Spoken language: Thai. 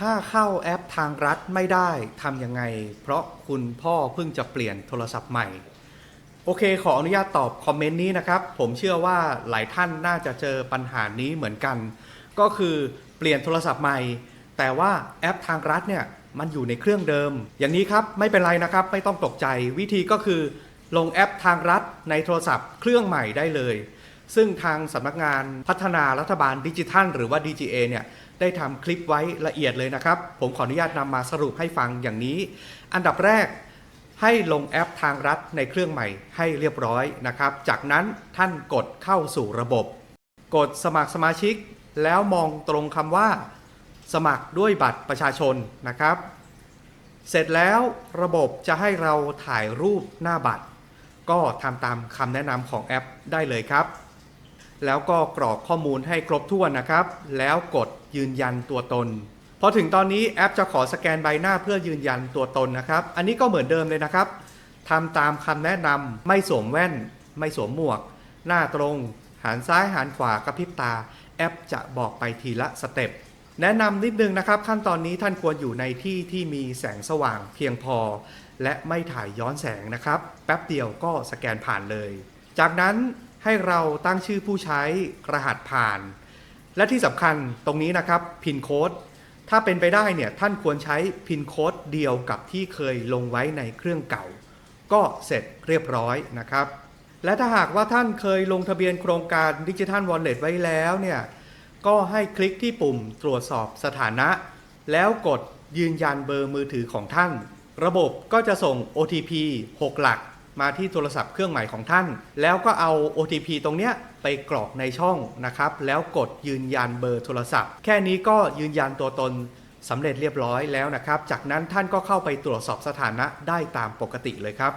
ถ้าเข้าแอปทางรัฐไม่ได้ทำยังไง เพราะคุณพ่อเพิ่งจะเปลี่ยนโทรศัพท์ใหม่ โอเค ขออนุญาตตอบคอมเมนต์นี้นะครับ ผมเชื่อว่าหลายท่านน่าจะเจอปัญหานี้เหมือนกัน ก็คือเปลี่ยนโทรศัพท์ใหม่ แต่ว่าแอปทางรัฐเนี่ยมันอยู่ในเครื่องเดิม อย่างนี้ครับไม่เป็นไรนะครับ ไม่ต้องตกใจวิธีก็คือ ลงแอปทางรัฐในโทรศัพท์เครื่องใหม่ได้เลย ซึ่งทางสำนักงานพัฒนารัฐบาลดิจิทัล หรือว่า DGA เนี่ยได้ทำคลิปไว้ละเอียดเลยนะครับ ผมขออนุญาตนำมาสรุปให้ฟังอย่างนี้ อันดับแรกให้ลงแอปทางรัฐในเครื่องใหม่ให้เรียบร้อยนะครับ จากนั้นท่านกดเข้าสู่ระบบ กดสมัครสมาชิก แล้วมองตรงคำว่า สมัครด้วยบัตรประชาชนนะครับ เสร็จแล้วระบบจะให้เราถ่ายรูปหน้าบัตร ก็ทำตามคำแนะนำของแอปได้เลยครับ แล้วก็กรอกข้อมูลให้ครบถ้วนนะครับ แล้วกดยืนยันตัวตนพอถึงตอนนี้แอปจะขอสแกนใบหน้าเพื่อยืนยันตัวตนนะครับ อันนี้ก็เหมือนเดิมเลยนะครับทำตามคำแนะนำไม่สวมแว่น ไม่สวมหมวก หน้าตรง หันซ้ายหันขวากระพริบตา แอปจะบอกไปทีละสเต็ปแนะนำนิดนึงนะครับ ขั้นตอนนี้ท่านควรอยู่ในที่ที่มีแสงสว่างเพียงพอ และไม่ถ่ายย้อนแสงนะครับ แป๊บเดียวก็สแกนผ่านเลย จากนั้น ให้เราตั้งชื่อผู้ใช้รหัสผ่าน และที่สำคัญตรงนี้นะครับพินโค้ดถ้าเป็นไปได้เนี่ยท่านควรใช้พินโค้ดเดียวกับที่เคยลงไว้ในเครื่องเก่า ก็เสร็จเรียบร้อยนะครับ และถ้าหากว่าท่านเคยลงทะเบียนโครงการดิจิทัลวอลเล็ตไว้แล้วเนี่ยก็ให้คลิกที่ปุ่มตรวจสอบสถานะ แล้วกดยืนยันเบอร์มือถือของท่าน ระบบก็จะส่ง OTP 6 หลัก มาที่โทรศัพท์เครื่องใหม่ของท่าน แล้วก็เอา OTP ตรงเนี้ยไปกรอกในช่องนะครับ แล้วกดยืนยันเบอร์โทรศัพท์ แค่นี้ก็ยืนยันตัวตนสำเร็จเรียบร้อยแล้วนะครับ จากนั้นท่านก็เข้าไปตรวจสอบสถานะได้ตามปกติเลยครับ